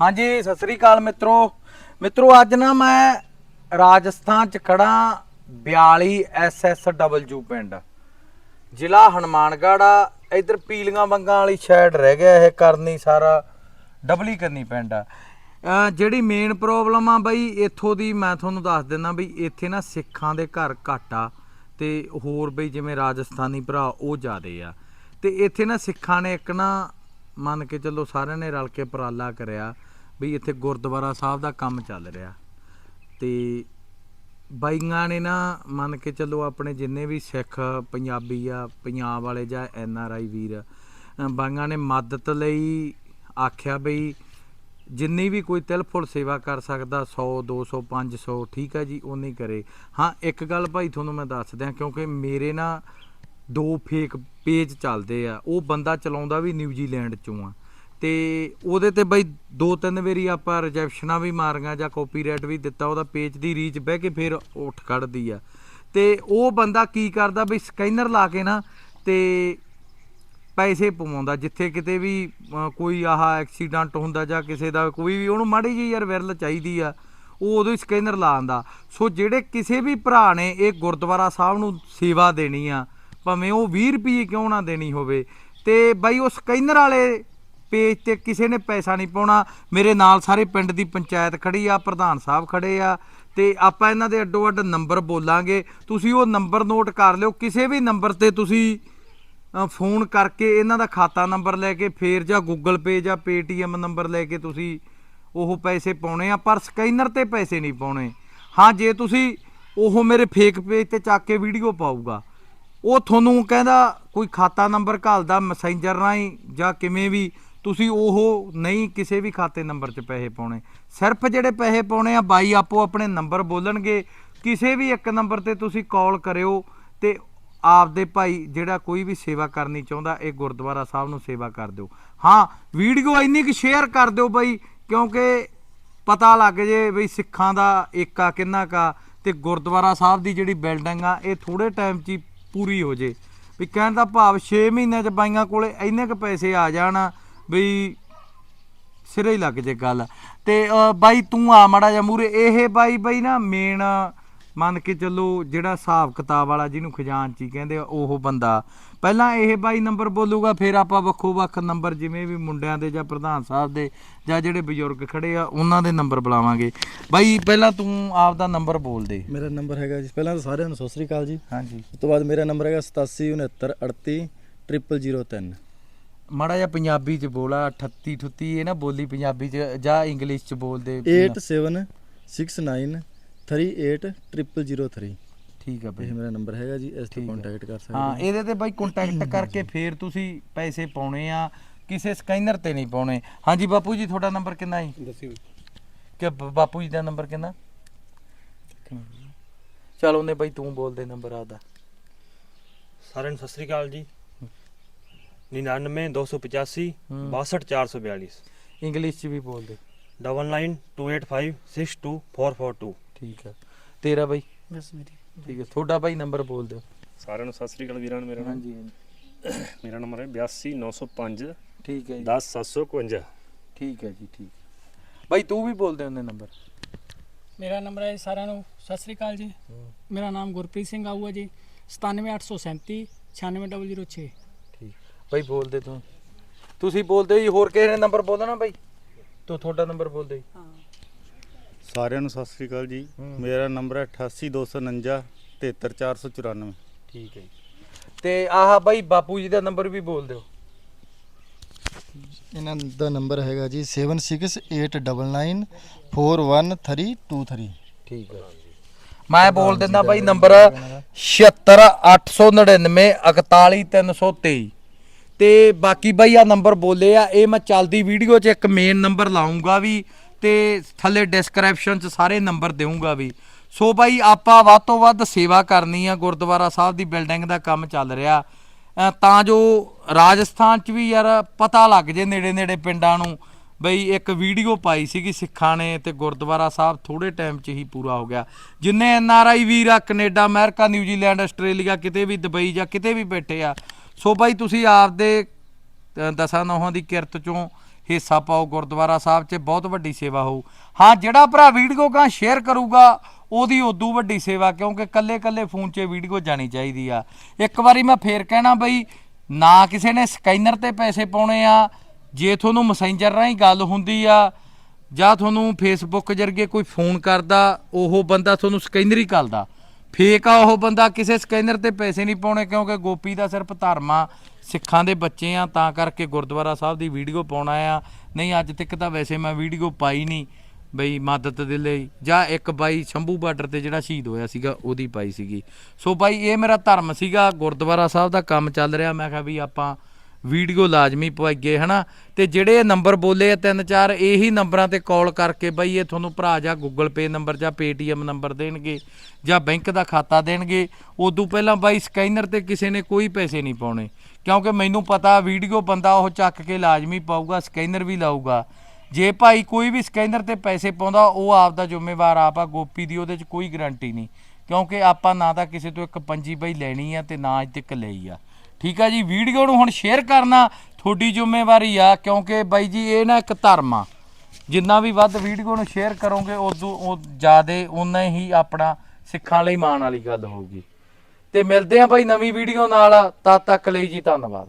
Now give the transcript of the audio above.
ਹਾਂਜੀ, ਸਤਿ ਸ੍ਰੀ ਅਕਾਲ ਮਿੱਤਰੋ। ਮਿੱਤਰੋ, ਅੱਜ ਨਾ ਮੈਂ ਰਾਜਸਥਾਨ ਚ ਖੜਾ 42 ਐਸਐਸਡਬਲਯੂ ਪਿੰਡ। ਜ਼ਿਲ੍ਹਾ ਹਨੂਮਾਨਗੜ੍ਹ ਆ। ਇਧਰ ਪੀਲੀਆਂ ਬੰਗਾਂ ਵਾਲੀ ਸਾਈਡ ਰਹਿ ਗਿਆ ਇਹ ਕਰਨੀ ਸਾਰਾ ਡਬਲੀ ਕਰਨੀ ਪਿੰਡ ਆ। ਜਿਹੜੀ ਮੇਨ ਪ੍ਰੋਬਲਮ ਆ ਬਈ, ਇੱਥੋਂ ਦੀ ਮੈਂ ਤੁਹਾਨੂੰ ਦੱਸ ਦਿੰਦਾ ਬਈ, ਇੱਥੇ ਨਾ ਸਿੱਖਾਂ ਦੇ ਘਰ ਘੱਟ ਆ ਤੇ ਹੋਰ ਬਈ ਜਿਵੇਂ ਰਾਜਸਥਾਨੀ ਭਰਾ ਉਹ ਜ਼ਿਆਦੇ ਆ। ਤੇ ਇੱਥੇ ਨਾ ਸਿੱਖਾਂ ਨੇ ਇੱਕ ਨਾ ਮੰਨ ਕੇ ਚੱਲੋ ਸਾਰਿਆਂ ਨੇ ਰਲ ਕੇ ਉਪਰਾਲਾ ਕਰਿਆ। ਬਈ ਇੱਥੇ ਗੁਰਦੁਆਰਾ ਸਾਹਿਬ ਦਾ ਕੰਮ ਚੱਲ ਰਿਹਾ। ਤੇ ਬਾਈਆਂ ਨੇ ਨਾ ਮੰਨ ਕੇ ਚੱਲੋ ਆਪਣੇ ਜਿੰਨੇ ਵੀ ਸਿੱਖ ਪੰਜਾਬੀ ਆ ਪੰਜਾਬ ਵਾਲੇ ਜਾਂ ਐਨ ਆਰ ਆਈ ਵੀਰ ਅ, ਬਾਈਆਂ ਨੇ ਮਦਦ ਲਈ ਆਖਿਆ ਬਈ ਜਿੰਨੀ ਵੀ ਕੋਈ ਤਿਲਫੁਲ ਸੇਵਾ ਕਰ ਸਕਦਾ 100 200 500 ਠੀਕ ਹੈ ਜੀ ਉਨੀ ਕਰੇ। ਹਾਂ ਇੱਕ ਗੱਲ ਭਾਈ ਤੁਹਾਨੂੰ ਮੈਂ ਦੱਸ ਦਿਆਂ ਕਿਉਂਕਿ ਮੇਰੇ ਨਾ ਦੋ ਫੇਕ ਪੇਜ ਚੱਲਦੇ ਆ। ਉਹ ਬੰਦਾ ਚਲਾਉਂਦਾ ਵੀ ਨਿਊਜ਼ੀਲੈਂਡ ਚੋਂ ਆ। ਤੇ ਉਹਦੇ ਤੇ ਬਈ ਦੋ ਤਿੰਨ ਵਾਰੀ ਆਪਾਂ ਰਿਜੈਪਸ਼ਨਾਂ ਵੀ ਮਾਰੀਆਂ ਜਾਂ ਕਾਪੀਰਾਈਟ ਵੀ ਦਿੱਤਾ, ਉਹਦਾ ਪੇਜ ਦੀ ਰੀਚ ਬਹਿ ਕੇ ਫਿਰ ਉੱਠ ਖੜਦੀ ਆ। ਤੇ ਉਹ ਬੰਦਾ ਕੀ ਕਰਦਾ ਬਈ ਸਕੈਨਰ ਲਾ ਕੇ ਨਾ ਤੇ ਪੈਸੇ ਪਵਾਉਂਦਾ, ਜਿੱਥੇ ਕਿਤੇ ਵੀ ਕੋਈ ਆਹ ਐਕਸੀਡੈਂਟ ਹੁੰਦਾ ਜਾਂ ਕਿਸੇ ਦਾ ਕੋਈ ਵੀ, ਉਹਨੂੰ ਮਾੜੀ ਜਿਹੀ ਯਾਰ ਵਿਰਲ ਚਾਹੀਦੀ ਆ, ਉਹ ਉਦੋਂ ਹੀ ਸਕੈਨਰ ਲਾ ਆਂਦਾ ਸੋ ਜਿਹੜੇ ਕਿਸੇ ਵੀ ਭਰਾ ਨੇ ਇਹ ਗੁਰਦੁਆਰਾ ਸਾਹਿਬ ਨੂੰ ਸੇਵਾ ਦੇਣੀ ਆ, ਭਾਵੇਂ ਉਹ 20 ਰੁਪਏ ਕਿਉਂ ਨਾ ਦੇਣੀ ਹੋਵੇ, ਤੇ ਬਾਈ ਉਹ ਸਕੈਨਰ ਵਾਲੇ ਪੇਜ ਤੇ ਕਿਸੇ ਨੇ ਪੈਸਾ ਨਹੀਂ ਪਾਉਣਾ। ਮੇਰੇ ਨਾਲ ਸਾਰੇ ਪਿੰਡ ਦੀ ਪੰਚਾਇਤ ਖੜੀ ਆ, ਪ੍ਰਧਾਨ ਸਾਹਿਬ ਖੜੇ ਆ ਤੇ ਆਪਾਂ ਇਹਨਾਂ ਦੇ ਅੱਡੋ ਅੱਡ ਨੰਬਰ ਬੋਲਾਂਗੇ। ਤੁਸੀਂ ਉਹ ਨੰਬਰ ਨੋਟ ਕਰ ਲਿਓ। ਕਿਸੇ ਵੀ ਨੰਬਰ ਤੇ ਤੁਸੀਂ ਫੋਨ ਕਰਕੇ ਇਹਨਾਂ ਦਾ ਖਾਤਾ ਨੰਬਰ ਲੈ ਕੇ ਫੇਰ ਜਾਂ ਗੂਗਲ ਪੇ ਜਾਂ ਪੇਟੀਐਮ ਨੰਬਰ ਲੈ ਕੇ ਤੁਸੀਂ ਉਹ ਪੈਸੇ ਪਾਉਣੇ ਆ, ਪਰ ਸਕੈਨਰ ਤੇ ਪੈਸੇ ਨਹੀਂ ਪਾਉਣੇ। ਹਾਂ, ਜੇ ਤੁਸੀਂ ਉਹ ਮੇਰੇ ਫੇਕ ਪੇਜ ਤੇ ਚੱਕ ਕੇ ਵੀਡੀਓ ਪਾਊਗਾ। ਉਹ ਤੁਹਾਨੂੰ ਕਹਿੰਦਾ ਕੋਈ ਖਾਤਾ ਨੰਬਰ ਘਾਲਦਾ ਮੈਸੇਂਜਰ ਰਾਹੀਂ ਜਾਂ ਕਿਵੇਂ ਵੀ ਤੁਸੀਂ ਉਹ ਨਹੀਂ ਕਿਸੇ ਵੀ ਖਾਤੇ ਨੰਬਰ 'ਚ ਪੈਸੇ ਪਾਉਣੇ। ਸਿਰਫ ਜਿਹੜੇ ਪੈਸੇ ਪਾਉਣੇ ਆ, ਬਾਈ ਆਪੋ ਆਪਣੇ ਨੰਬਰ ਬੋਲਣਗੇ। ਕਿਸੇ ਵੀ ਇੱਕ ਨੰਬਰ ਤੇ ਤੁਸੀਂ ਕਾਲ ਕਰਿਓ ਤੇ ਆਪਦੇ ਭਾਈ ਜਿਹੜਾ ਕੋਈ ਵੀ ਸੇਵਾ ਕਰਨੀ ਚਾਹੁੰਦਾ, ਇਹ ਗੁਰਦੁਆਰਾ ਸਾਹਿਬ ਨੂੰ ਸੇਵਾ ਕਰ ਦਿਓ। ਹਾਂ, ਵੀਡੀਓ ਇੰਨੀ ਕਿ ਸ਼ੇਅਰ ਕਰ ਦਿਓ ਬਾਈ, ਕਿਉਂਕਿ ਪਤਾ ਲੱਗ ਜੇ ਬਈ ਸਿੱਖਾਂ ਦਾ ਏਕਾ ਕਿੰਨਾ ਕਾ ਤੇ ਗੁਰਦੁਆਰਾ ਸਾਹਿਬ ਦੀ ਜਿਹੜੀ ਬਿਲਡਿੰਗ ਆ, ਇਹ ਥੋੜੇ ਟਾਈਮ 'ਚ ਹੀ ਪੂਰੀ ਹੋ ਜੇ। ਵੀ ਕਹਿਣ ਦਾ ਭਾਵ 6 ਮਹੀਨਿਆਂ 'ਚ ਬਾਈਆਂ ਕੋਲੇ ਇੰਨੇ ਕ ਪੈਸੇ ਆ ਜਾਣ ਬਈ ਸਿਰੇ ਹੀ ਲੱਗ ਜੇ ਗੱਲ। ਤੇ ਅ, ਬਾਈ ਤੂੰ ਆ ਮੜਾ ਜਾ ਮੂਰੇ ਇਹ ਬਾਈ ਬਾਈ ਨਾ ਮੇਨ ਮੰਨ ਕੇ ਚੱਲੋ ਜਿਹੜਾ ਹਿਸਾਬ ਕਿਤਾਬ ਵਾਲਾ ਜਿਹਨੂੰ ਖਜ਼ਾਨਚੀ ਕਹਿੰਦੇ ਆ ਉਹ ਬੰਦਾ। ਪਹਿਲਾਂ ਇਹ ਬਾਈ ਨੰਬਰ ਬੋਲੂਗਾ ਫਿਰ ਆਪਾਂ ਵੱਖੋ ਵੱਖ ਨੰਬਰ ਜਿਵੇਂ ਵੀ ਮੁੰਡਿਆਂ ਦੇ ਜਾਂ ਪ੍ਰਧਾਨ ਸਾਹਿਬ ਦੇ ਜਾਂ ਜਿਹੜੇ ਬਜ਼ੁਰਗ ਖੜੇ ਆ ਉਹਨਾਂ ਦੇ ਨੰਬਰ ਬੁਲਾਵਾਂਗੇ। ਬਾਈ ਪਹਿਲਾਂ ਤੂੰ ਆਪ ਦਾ ਨੰਬਰ ਬੋਲ ਦੇ। ਮੇਰਾ ਨੰਬਰ ਹੈਗਾ ਜੀ ਪਹਿਲਾਂ ਤਾਂ ਸਾਰਿਆਂ ਨੂੰ ਸਤਿ ਸ੍ਰੀ ਅਕਾਲ ਜੀ। ਹਾਂਜੀ। ਉਸ ਤੋਂ ਬਾਅਦ ਮੇਰਾ ਨੰਬਰ ਹੈਗਾ 876938 ਮਾੜਾ ਜਿਹਾ ਪੰਜਾਬੀ ਚ ਬੋਲਾ 38 38 ਇਹ ਨਾ ਬੋਲੀ ਪੰਜਾਬੀ ਚ ਜਾਂ ਇੰਗਲਿਸ਼ ਚ ਬੋਲ ਦੇ 8769380003 ਠੀਕ ਆ ਬਾਈ। ਇਹ ਮੇਰਾ ਨੰਬਰ ਹੈਗਾ ਜੀ ਇਸ ਤੋਂ। ਕੰਟੈਕਟ ਕਰ ਸਕਦੇ ਹਾਂ ਹੋ। ਇਹਦੇ ਤੇ ਬਾਈ ਕੰਟੈਕਟ ਕਰਕੇ ਫੇਰ ਤੁਸੀਂ ਪੈਸੇ ਪਾਉਣੇ ਆ ਕਿਸੇ ਸਕੈਨਰ ਤੇ ਨਹੀਂ ਪਾਉਣੇ। ਹਾਂਜੀ ਬਾਪੂ ਜੀ ਤੁਹਾਡਾ ਨੰਬਰ ਕਿੰਨਾ ਹੈ ਦੱਸਿਓ ਕਿ ਬਾਪੂ ਜੀ ਦਾ ਨੰਬਰ ਕਿੰਨਾ? ਚਲ ਉਹਨੇ ਬਾਈ ਤੂੰ ਬੋਲ ਦੇ ਨੰਬਰ ਆਦਾ ਸਾਰਿਆਂ ਨੂੰ ਸਤਿ ਸ੍ਰੀ ਅਕਾਲ ਜੀ। 99 285 ਹੂੰ। 62 442 ਇੰਗਲਿਸ਼ ਚ ਵੀ ਬੋਲ ਦੇ 9928562442 ਠੀਕ ਆ ਤੇਰਾ ਬਾਈ? ਬਸ ਮੇਰੀ। ਠੀਕ ਹੈ। ਤੁਹਾਡਾ ਬਾਈ ਨੰਬਰ ਬੋਲ ਦਿਓ। ਸਾਰਿਆਂ ਨੂੰ ਸਤਿ ਸ੍ਰੀ ਅਕਾਲ ਵੀਰਾਂ ਨੂੰ ਮੇਰਾ ਨਾਮ ਹਾਂਜੀ ਹਾਂਜੀ। ਮੇਰਾ ਨੰਬਰ ਹੈ 82905 ਠੀਕ ਹੈ ਜੀ। 10751 ਠੀਕ ਹੈ ਜੀ ਠੀਕ ਬਾਈ ਤੂੰ ਵੀ ਬੋਲਦੇ ਹੁੰਦੇ ਨੰਬਰ। ਮੇਰਾ ਨੰਬਰ ਹੈ ਸਾਰਿਆਂ ਨੂੰ ਸਤਿ ਸ੍ਰੀ ਅਕਾਲ ਜੀ। ਮੇਰਾ ਨਾਮ ਗੁਰਪ੍ਰੀਤ ਸਿੰਘ ਆਊਗਾ ਜੀ 97837 96006 ਠੀਕ ਬਾਈ ਬੋਲਦੇ ਤੂੰ। ਤੁਸੀਂ ਬੋਲਦੇ ਜੀ ਹੋਰ ਕਿਸੇ ਨੇ ਨੰਬਰ ਬੋਲਣਾ ਬਾਈ ਤੂੰ ਤੁਹਾਡਾ ਨੰਬਰ ਬੋਲਦੇ ਜੀ। ਸਾਰਿਆਂ ਨੂੰ ਸਤਿ ਸ੍ਰੀ ਅਕਾਲ ਜੀ। ਹੂੰ। ਮੇਰਾ ਨੰਬਰ ਹੈ 8829 73494 ਠੀਕ ਹੈ ਜੀ। ਤੇ ਆਹ ਬਾਈ ਬਾਪੂ ਜੀ ਦਾ ਨੰਬਰ ਵੀ ਬੋਲ ਦਿਓ। ਇਹਨਾਂ ਦਾ ਨੰਬਰ ਹੈਗਾ ਜੀ 7689941323 ਠੀਕ ਹੈ ਮੈਂ ਬੋਲ ਦਿੰਦਾ ਬਾਈ ਨੰਬਰ 7689941323 ਤੇ ਬਾਕੀ ਬਾਈ ਆ ਨੰਬਰ ਬੋਲੇ ਆ, ਇਹ ਮੈਂ ਚੱਲਦੀ ਵੀਡੀਓ 'ਚ ਇੱਕ ਮੇਨ ਨੰਬਰ ਲਾਉਂਗਾ ਵੀ ਤੇ ਥੱਲੇ ਡਿਸਕ੍ਰਿਪਸ਼ਨ 'ਚ ਸਾਰੇ ਨੰਬਰ ਦੇਵਾਂਗਾ ਵੀ। ਸੋ ਬਾਈ ਆਪਾਂ ਵੱਧ ਤੋਂ ਵੱਧ ਸੇਵਾ ਕਰਨੀ ਆ, ਗੁਰਦੁਆਰਾ ਸਾਹਿਬ ਦੀ ਬਿਲਡਿੰਗ ਦਾ ਕੰਮ ਚੱਲ ਰਿਹਾ। ਤਾਂ ਜੋ ਰਾਜਸਥਾਨ 'ਚ ਵੀ ਯਾਰ ਪਤਾ ਲੱਗ ਜੇ ਨੇੜੇ ਨੇੜੇ ਪਿੰਡਾਂ ਨੂੰ ਬਈ ਇੱਕ ਵੀਡੀਓ ਪਾਈ ਸੀਗੀ ਸਿੱਖਾਂ ਨੇ ਤੇ ਗੁਰਦੁਆਰਾ ਸਾਹਿਬ ਥੋੜੇ ਟਾਈਮ 'ਚ ਹੀ ਪੂਰਾ ਹੋ ਗਿਆ। ਜਿੰਨੇ ਐਨ ਆਰ ਆਈ ਵੀਰ ਆ, ਕੈਨੇਡਾ, ਅਮਰੀਕਾ, ਨਿਊਜ਼ੀਲੈਂਡ, ਆਸਟ੍ਰੇਲੀਆ ਕਿਤੇ ਵੀ ਦੁਬਈ ਜਾਂ ਕਿਤੇ ਵੀ ਬੈਠੇ ਆ ਸੋ ਬਾਈ ਤੁਸੀਂ ਆਪਦੇ ਦਸਾਂ ਨੌਹਾਂ ਦੀ ਕਿਰਤ ਚੋਂ ਹਿੱਸਾ ਪਾਓ, ਗੁਰਦੁਆਰਾ ਸਾਹਿਬ 'ਚ ਬਹੁਤ ਵੱਡੀ ਸੇਵਾ ਹੋਊ। ਹਾਂ, ਜਿਹੜਾ ਭਰਾ ਵੀਡੀਓ ਕਾ ਸ਼ੇਅਰ ਕਰੂਗਾ, ਉਹਦੀ ਉਦੋਂ ਵੱਡੀ ਸੇਵਾ, ਕਿਉਂਕਿ ਕੱਲੇ ਕੱਲੇ ਫੋਨ 'ਚ ਵੀਡੀਓ ਜਾਣੀ ਚਾਹੀਦੀ ਆ। ਇੱਕ ਵਾਰੀ ਮੈਂ ਫੇਰ ਕਹਿਣਾ ਬਈ, ਨਾ ਕਿਸੇ ਨੇ ਸਕੈਨਰ ਤੇ ਪੈਸੇ ਪਾਉਣੇ ਆ, ਜੇ ਤੁਹਾਨੂੰ ਮੈਸੇਂਜਰ ਰਾਹੀਂ ਗੱਲ ਹੁੰਦੀ ਆ, ਜਾਂ ਤੁਹਾਨੂੰ ਫੇਸਬੁੱਕ ਜਰੀਏ ਕੋਈ ਫੋਨ ਕਰਦਾ, ਉਹ ਬੰਦਾ ਤੁਹਾਨੂੰ ਸਕੈਨਰ ਹੀ ਕਰਦਾ। ਫੇਕ ਆ ਉਹ ਬੰਦਾ, ਕਿਸੇ ਸਕੈਨਰ ਤੇ ਪੈਸੇ ਨਹੀਂ ਪਾਉਣੇ ਕਿਉਂਕਿ ਗੋਪੀ ਦਾ ਸਿਰਫ ਧਰਮਾ ਸਿੱਖਾਂ ਦੇ ਬੱਚੇ ਆ, ਤਾਂ ਕਰਕੇ ਗੁਰਦੁਆਰਾ ਸਾਹਿਬ ਦੀ ਵੀਡੀਓ ਪਾਉਣਾ ਆ। ਨਹੀਂ, ਅੱਜ ਤੱਕ ਤਾਂ ਵੈਸੇ ਮੈਂ ਵੀਡੀਓ ਪਾਈ ਨਹੀਂ ਬਈ ਮਦਦ ਦੇ ਲਈ। ਜਾਂ ਇੱਕ ਬਾਈ ਸ਼ੰਭੂ ਬਾਰਡਰ ਤੇ ਜਿਹੜਾ ਸ਼ਹੀਦ ਹੋਇਆ ਸੀਗਾ, ਉਹਦੀ ਪਾਈ ਸੀਗੀ। ਸੋ ਬਾਈ, ਇਹ ਮੇਰਾ ਧਰਮ ਸੀਗਾ, ਗੁਰਦੁਆਰਾ ਸਾਹਿਬ ਦਾ ਕੰਮ ਚੱਲ ਰਿਹਾ। ਮੈਂ ਕਿਹਾ ਵੀ ਆਪਾਂ ਵੀਡੀਓ ਲਾਜ਼ਮੀ ਪਵਾਈਏ, ਹਨਾ? ਤੇ ਜਿਹੜੇ ਇਹ ਨੰਬਰ ਬੋਲੇ ਆ ਤਿੰਨ ਚਾਰ, ਇਹੀ ਨੰਬਰਾਂ ਤੇ ਕਾਲ ਕਰਕੇ ਬਈ ਇਹ ਤੁਹਾਨੂੰ ਭਰਾ ਜਾਂ ਗੂਗਲ ਪੇ ਨੰਬਰ ਜਾਂ ਪੇਟੀਐਮ ਨੰਬਰ ਦੇਣਗੇ ਜਾਂ ਬੈਂਕ ਦਾ ਖਾਤਾ ਦੇਣਗੇ, ਉਦੋਂ ਪਹਿਲਾਂ ਬਾਈ ਸਕੈਨਰ ਤੇ ਕਿਸੇ ਨੇ ਕੋਈ ਪੈਸੇ ਨਹੀਂ ਪਾਉਣੇ। ਕਿਉਂਕਿ ਮੈਨੂੰ ਪਤਾ ਵੀਡੀਓ ਬੰਦਾ ਉਹ ਚੱਕ ਕੇ ਲਾਜ਼ਮੀ ਪਾਊਗਾ, ਸਕੈਨਰ ਵੀ ਲਾਊਗਾ। ਜੇ ਭਾਈ ਕੋਈ ਵੀ ਸਕੈਨਰ ਤੇ ਪੈਸੇ ਪਾਉਂਦਾ, ਉਹ ਆਪ ਦਾ ਜ਼ਿੰਮੇਵਾਰ ਆਪ ਆ, ਗੋਪੀ ਦੀ ਉਹਦੇ 'ਚ ਕੋਈ ਗਾਰੰਟੀ ਨਹੀਂ। ਕਿਉਂਕਿ ਆਪਾਂ ਨਾ ਤਾਂ ਕਿਸੇ ਤੋਂ ਇੱਕ ਪੰਜੀ ਬਈ ਲੈਣੀ ਆ ਤੇ ਨਾ ਅੱਜ ਤੱਕ ਲਈ ਆ। ਠੀਕ ਆ ਜੀ, ਵੀਡੀਓ ਨੂੰ ਹੁਣ ਸ਼ੇਅਰ ਕਰਨਾ ਤੁਹਾਡੀ ਜ਼ਿੰਮੇਵਾਰੀ ਆ, ਕਿਉਂਕਿ ਬਾਈ ਜੀ, ਇਹ ਨਾ ਇੱਕ ਧਰਮ ਆ। ਜਿੰਨਾ ਵੀ ਵੱਧ ਵੀਡੀਓ ਨੂੰ ਸ਼ੇਅਰ ਕਰੋਗੇ, ਉਦੋਂ ਉਹ ਜ਼ਿਆਦੇ ਉਨਾ ਹੀ ਆਪਣਾ ਸਿੱਖਾਂ ਲਈ ਮਾਣ ਵਾਲੀ ਗੱਲ ਹੋਊਗੀ। ਤੇ ਮਿਲਦੇ ਆ ਬਾਈ ਨਵੀਂ ਵੀਡੀਓ ਨਾਲ, ਤਦ ਤੱਕ ਲਈ ਜੀ ਧੰਨਵਾਦ।